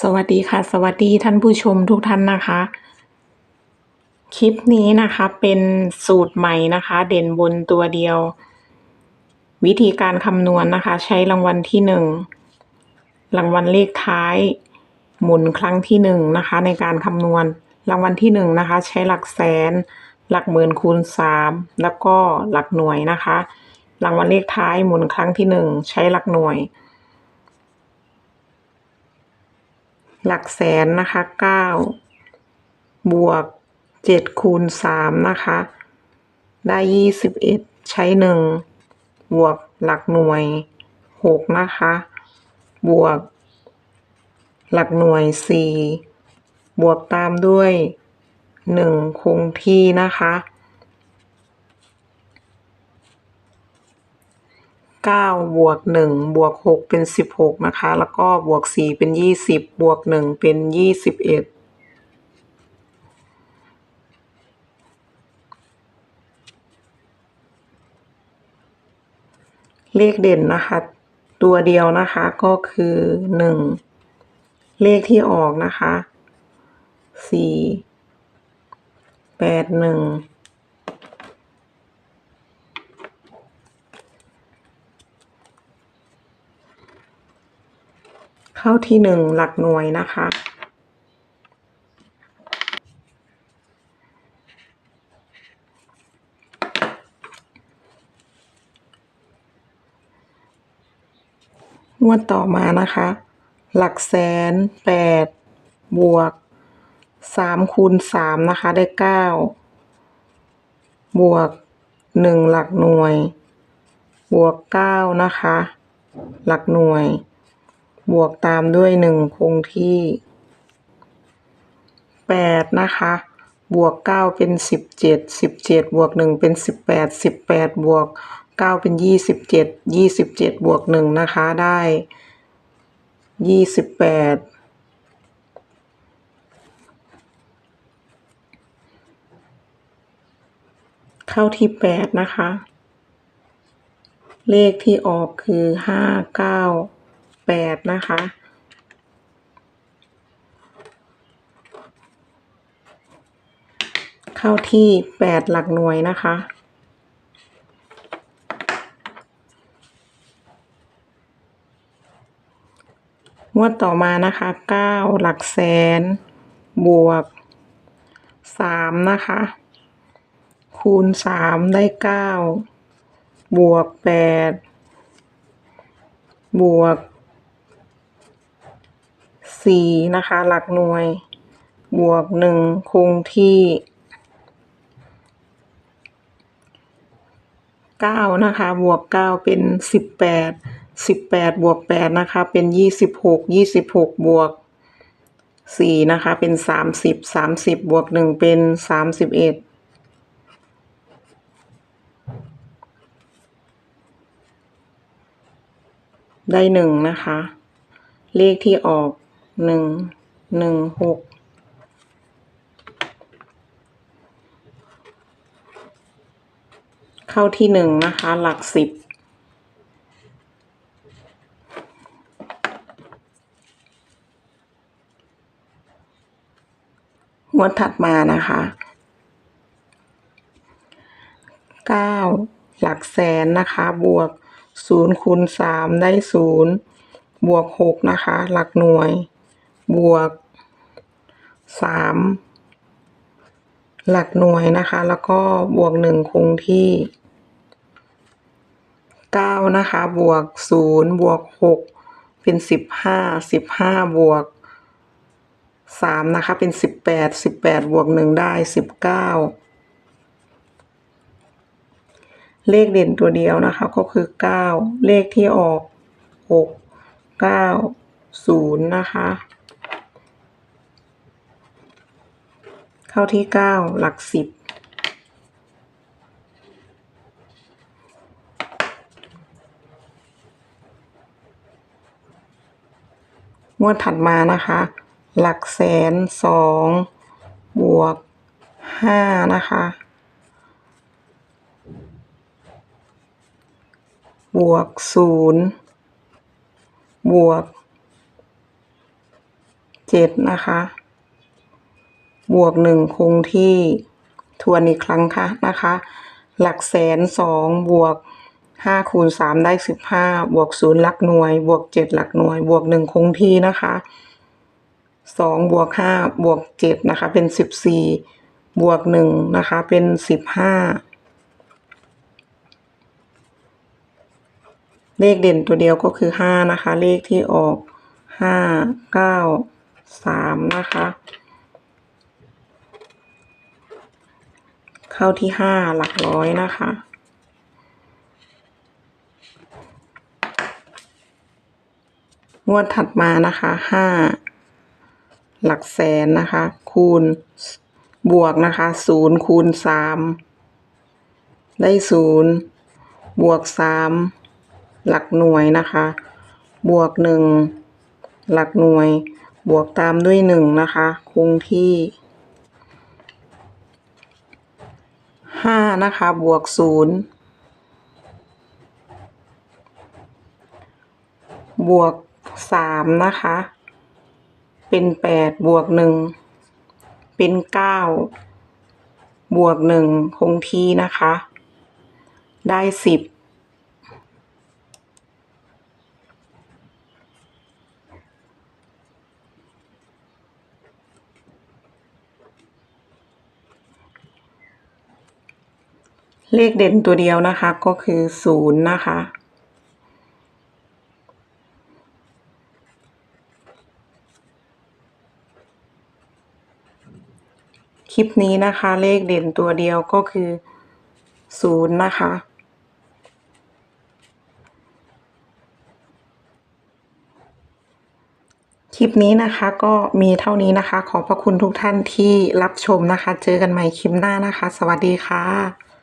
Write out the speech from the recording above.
สวัสดีค่ะ สวัสดีท่านผู้ชมทุกท่านนะคะ คลิปนี้นะคะเป็นสูตรใหม่นะคะ เด่นบนตัวเดียว วิธีการคำนวณนะคะ ใช้รางวัลที่หนึ่งรางวัลเลขท้าย หมุนครั้งที่หนึ่งนะคะ ในการคำนวณรางวัลที่หนึ่งนะคะ ใช้หลักแสน หลักหมื่นคูณสามแล้วก็หลักหน่วยนะคะรางวัลเลขท้ายหมุนครั้งที่หนึ่งใช้หลักหน่วย หลักแสนนะคะเก้าบวกเจ็ดคูณสามนะคะ ได้ยี่สิบเอ็ดใช้หนึ่งบวกหลักหน่วยหกนะคะ บวก หลักหน่วยสี่บวกตามด้วยหนึ่งคงที่นะคะ เก้าบวกหนึ่งบวกหกเป็นสิบหกนะคะ แล้วก็บวกสี่เป็นยี่สิบบวกหนึ่งเป็นยี่สิบเอ็ดเลขเด่นนะคะ ตัวเดียวนะคะก็คือหนึ่งเลขที่ออกนะคะสี่แปดหนึ่ง เข้าที่หนึ่งหลักหน่วยนะคะ งวดต่อมานะคะ หลักแสนแปดบวกสามคูณสามนะคะ ได้เก้าบวกหนึ่งหลักหน่วย บวกเก้านะคะ หลักหน่วย บวกตามด้วยหนึ่งคงที่แปดนะคะ บวกเก้าเป็นสิบเจ็ดสิบเจ็ดบวกหนึ่งเป็นสิบแปดสิบแปดบวกเก้าเป็นยี่สิบเจ็ดยี่สิบเจ็ดบวกหนึ่งนะคะได้ยี่สิบแปดเข้าที่แปดนะคะ เลขที่ออกคือห้าเก้า แปดนะคะ เข้าที่แปดหลักหน่วยนะคะงวดต่อมานะคะเก้าหลักแสน บวกสามนะคะ คูณสามได้เก้าบวกแปดบวก สี่นะคะ หลักหน่วย บวกหนึ่งคงที่เก้านะคะ บวกเก้าเป็นสิบแปดสิบแปดบวกแปดนะคะ เป็นยี่สิบหกยี่สิบหกบวกสี่นะคะ เป็นสามสิบสามสิบบวกหนึ่งเป็นสามสิบเอ็ดได้หนึ่งนะคะ เลขที่ออก หนึ่งหนึ่งหกเข้าที่หนึ่งนะคะ หลักสิบงวดถัดมานะคะเก้าหลักแสนนะคะ บวกศูนย์คูณสามได้ศูนย์บวกหกนะคะ หลักหน่วย บวกสามหลักหน่วยนะคะ แล้วก็บวกหนึ่งคงที่เก้านะคะ บวกศูนย์บวกหกเป็นสิบห้าสิบห้าบวกสามนะคะ เป็นสิบแปดสิบแปดบวกหนึ่งได้สิบเก้าเลขเด่นตัวเดียวนะคะ ก็คือเก้าเลขที่ออกหกเก้าศูนย์นะคะ เข้าที่เก้าหลักสิบงวดถัดมานะคะ หลักแสนสองบวกห้านะคะ บวกศูนย์บวกเจ็ดนะคะ บวกหนึ่งคงที่ทวนอีกครั้งค่ะนะคะ หลักแสนสองบวกห้าคูณสามได้สิบห้าบวกศูนย์หลักหน่วย บวกเจ็ดหลักหน่วย บวกหนึ่งคงที่นะคะสองบวกห้าบวกเจ็ดนะคะ เป็นสิบสี่บวกหนึ่งนะคะ เป็นสิบห้าเลขเด่นตัวเดียวก็คือห้านะคะ เลขที่ออกห้าเก้าสามนะคะ เข้าที่ห้าหลักร้อยนะคะ งวดถัดมานะคะห้าหลักแสนนะคะ คูณบวกนะคะศูนย์คูณสามได้ศูนย์บวกสามหลักหน่วยนะคะ บวกหนึ่งหลักหน่วย บวกตามด้วยหนึ่งนะคะ คงที่ห้า นะคะ บวกศูนย์บวกสามนะคะ เป็นแปดบวกหนึ่งเป็นเก้าบวกหนึ่งคงที่นะคะ ได้สิบ เลขเด่นตัวเดียวนะคะก็คือศูนย์นะคะ คลิปนี้นะคะเลขเด่นตัวเดียวก็คือศูนย์นะคะ คลิปนี้นะคะก็มีเท่านี้นะคะ ขอบพระคุณทุกท่านที่รับชมนะคะ เจอกันใหม่คลิปหน้านะคะ สวัสดีค่ะ